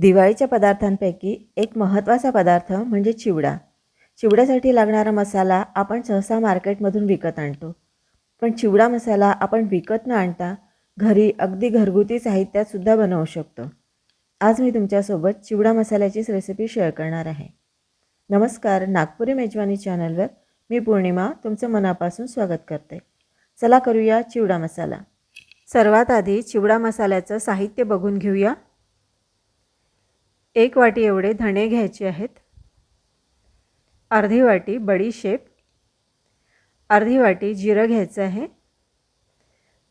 दिवाळीच्या पदार्थांपैकी एक महत्त्वाचा पदार्थ म्हणजे चिवडा. चिवड्यासाठी लागणारा मसाला आपण सहसा मार्केटमधून विकत आणतो. पण चिवडा मसाला आपण विकत न आणता घरी अगदी घरगुती साहित्यातसुद्धा बनवू शकतो. आज मी तुमच्यासोबत चिवडा मसाल्याचीच रेसिपी शेअर करणार आहे. नमस्कार नागपुरी मेजवानी चॅनलवर मी पौर्णिमा तुमचं मनापासून स्वागत करते. चला करूया चिवडा मसाला. सर्वात आधी चिवडा मसाल्याचं साहित्य बघून घेऊया. एक वाटी एवढे धणे घ्यायचे आहेत. अर्धी वाटी बडीशेप अर्धी वाटी जिरं घ्यायचं आहे.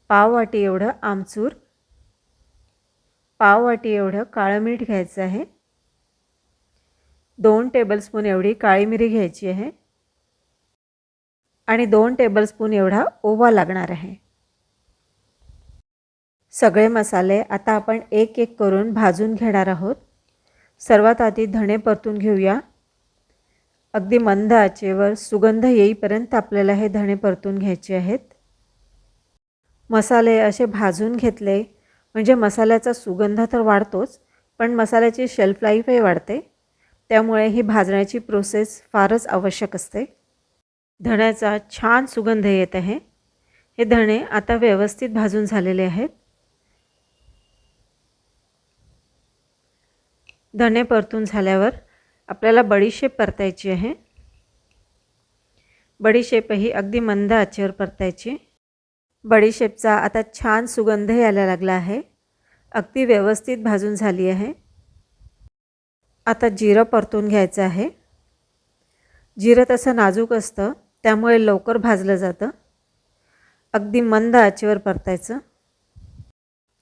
पाव वाटी एवढं आमचूर. पाव वाटी एवढं काळं मीठ घ्यायचं आहे. दोन टेबलस्पून एवढी काळी मिरी घ्यायची आहे. आणि दोन टेबलस्पून एवढा ओवा लागणार आहे. सगळे मसाले आता आपण एक एक करून भाजून घेणार आहोत. सर्वात आधी धणे परतून घेऊया. अगदी मंद आचेवर सुगंध येईपर्यंत आपल्याला हे धणे परतून घ्यायचे आहेत. मसाले असे भाजून घेतले. म्हणजे मसाल्याचा सुगंध तर वाढतोच पण मसाल्याची शेल्फ लाईफही वाढते. त्यामुळे ही भाजण्याची प्रोसेस फारच आवश्यक असते. धण्याचा छान सुगंध येत आहे. हे धणे आता व्यवस्थित भाजून झालेले आहेत. धणे परतून झाल्यावर आपल्याला बडीशेप परतायची आहे. बडीशेपही अगदी मंद आचेवर परतायची. बडीशेपचा आता छान सुगंध यायला लागला आहे. अगदी व्यवस्थित भाजून झाली आहे. आता जिरं परतून घ्यायचं आहे. जिरं तसं नाजूक असतं त्यामुळे लवकर भाजलं जातं. अगदी मंद आचेवर परतायचं.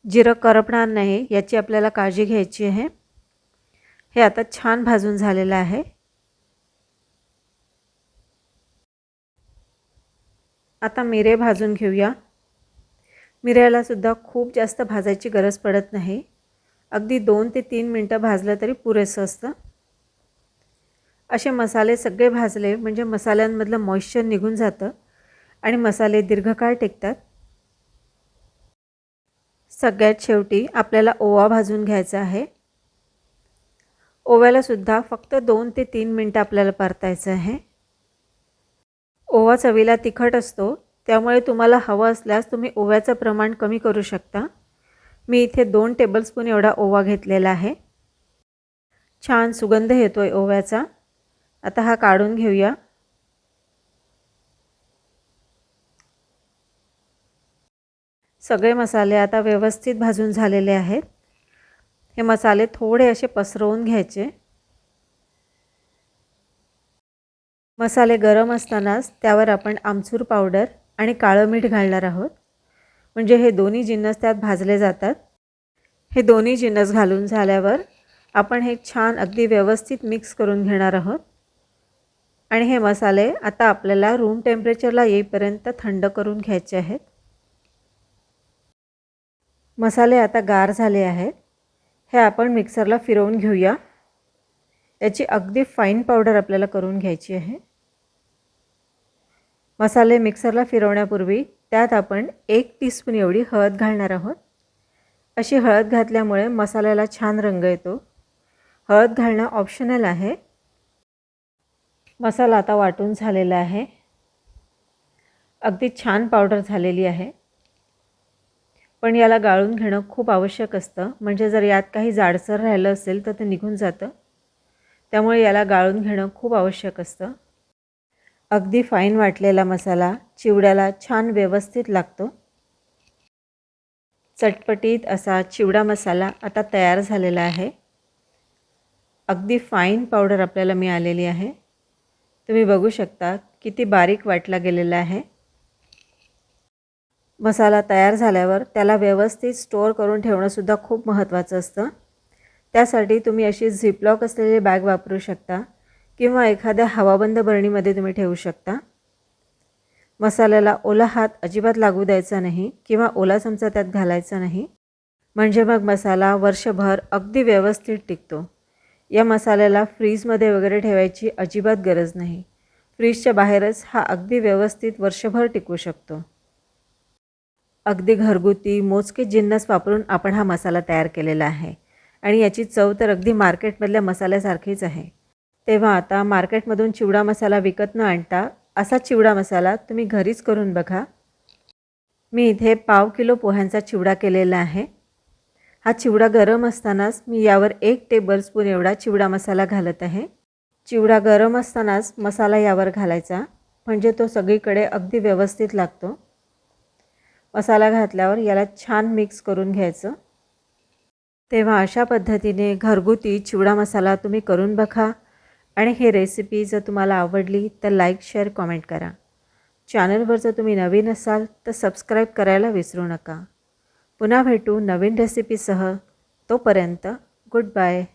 जिरं करपणार नाही याची आपल्याला काळजी घ्यायची आहे. हे आता छान भाजून झालेलं आहे. आता मिरे भाजून घेऊया. मिऱ्यालासुद्धा खूप जास्त भाजायची गरज पडत नाही. अगदी दोन ते तीन मिनटं भाजलं तरी पुरेसं असतं. असे मसाले सगळे भाजले म्हणजे मसाल्यांमधलं मॉइश्चर निघून जातं आणि मसाले दीर्घकाळ टेकतात. सगळ्यात शेवटी आपल्याला ओवा भाजून घ्यायचा आहे. ओव्यालासुद्धा फक्त दोन ते तीन मिनटं आपल्याला परतायचं आहे. ओवा चवीला तिखट असतो त्यामुळे तुम्हाला हवं असल्यास तुम्ही ओव्याचं प्रमाण कमी करू शकता. मी इथे दोन टेबलस्पून एवढा ओवा घेतलेला आहे. छान सुगंध येतो आहे ओव्याचा. आता हा काढून घेऊया. सगळे मसाले आता व्यवस्थित भाजून झालेले आहेत. हे मसाले थोडे असे पसरवून घ्यायचे. मसाले गरम असतानाच त्यावर आपण आमचूर पावडर आणि काळं मीठ घालणार आहोत. म्हणजे हे दोन्ही जिन्नस त्यात भाजले जातात. हे दोन्ही जिन्नस घालून झाल्यावर आपण हे छान अगदी व्यवस्थित मिक्स करून घेणार आहोत. आणि हे मसाले आता आपल्याला रूम टेम्परेचरला येईपर्यंत थंड करून घ्यायचे आहेत. मसाले आता गार झाले आहेत. हे आपण मिक्सरला फिरवून घेऊया. याची अगदी फाईन पावडर आपल्याला करून घ्यायची आहे. मसाले मिक्सरला फिरवण्यापूर्वी त्यात आपण एक टीस्पून एवढी हळद घालणार आहोत. अशी हळद घातल्यामुळे मसाल्याला छान रंग येतो. हळद घालणं ऑप्शनल आहे. मसाला आता वाटून झालेला आहे. अगदी छान पावडर झालेली आहे. पण याला गाळून घेणं खूप आवश्यक असतं. म्हणजे जर यात काही जाडसर राहिलं असेल तर ते निघून जातं. त्यामुळे याला गाळून घेणं खूप आवश्यक असतं. अगदी फाईन वाटलेला मसाला चिवड्याला छान व्यवस्थित लागतो. चटपटीत असा चिवडा मसाला आता तयार झालेला आहे. अगदी फाईन पावडर आपल्याला मिळालेली आहे. तुम्ही बघू शकता किती बारीक वाटला गेलेला आहे. मसाला तयार झाल्यावर त्याला व्यवस्थित स्टोअर करून ठेवणंसुद्धा खूप महत्त्वाचं असतं. त्यासाठी तुम्ही अशी झिपलॉक असलेली बॅग वापरू शकता किंवा एखाद्या हवाबंद बरणीमध्ये तुम्ही ठेवू शकता. मसाल्याला ओला हात अजिबात लागू द्यायचा नाही किंवा ओला चमचा त्यात घालायचा नाही. म्हणजे मग मसाला वर्षभर अगदी व्यवस्थित टिकतो. या मसाल्याला फ्रीजमध्ये वगैरे ठेवायची अजिबात गरज नाही. फ्रीजच्या बाहेरच हा अगदी व्यवस्थित वर्षभर टिकू शकतो. अगदी घरगुती मोजके जिन्नस वापरून आपण हा मसाला तयार केलेला आहे. आणि याची चव तर अगदी मार्केटमधल्या मसाल्यासारखीच आहे. तेव्हा आता मार्केटमधून चिवडा मसाला विकत न आणता असा चिवडा मसाला तुम्ही घरीच करून बघा. मी इथे पाव किलो पोह्यांचा चिवडा केलेला आहे. हा चिवडा गरम असतानाच मी यावर एक टेबलस्पून एवढा चिवडा मसाला घालत आहे. चिवडा गरम असतानाच मसाला यावर घालायचा. म्हणजे तो सगळीकडे अगदी व्यवस्थित लागतो. मसाला घातल्यावर याला छान मिक्स करून घ्यायचं. तेव्हा अशा पद्धतीने घरगुती चिवडा मसाला तुम्ही करून बघा. आणि हे रेसिपी जर तुम्हाला आवडली तर लाईक शेअर कॉमेंट करा. चॅनलवर जर तुम्ही नवीन असाल तर सबस्क्राईब करायला विसरू नका. पुन्हा भेटू नवीन रेसिपीसह तोपर्यंत गुड बाय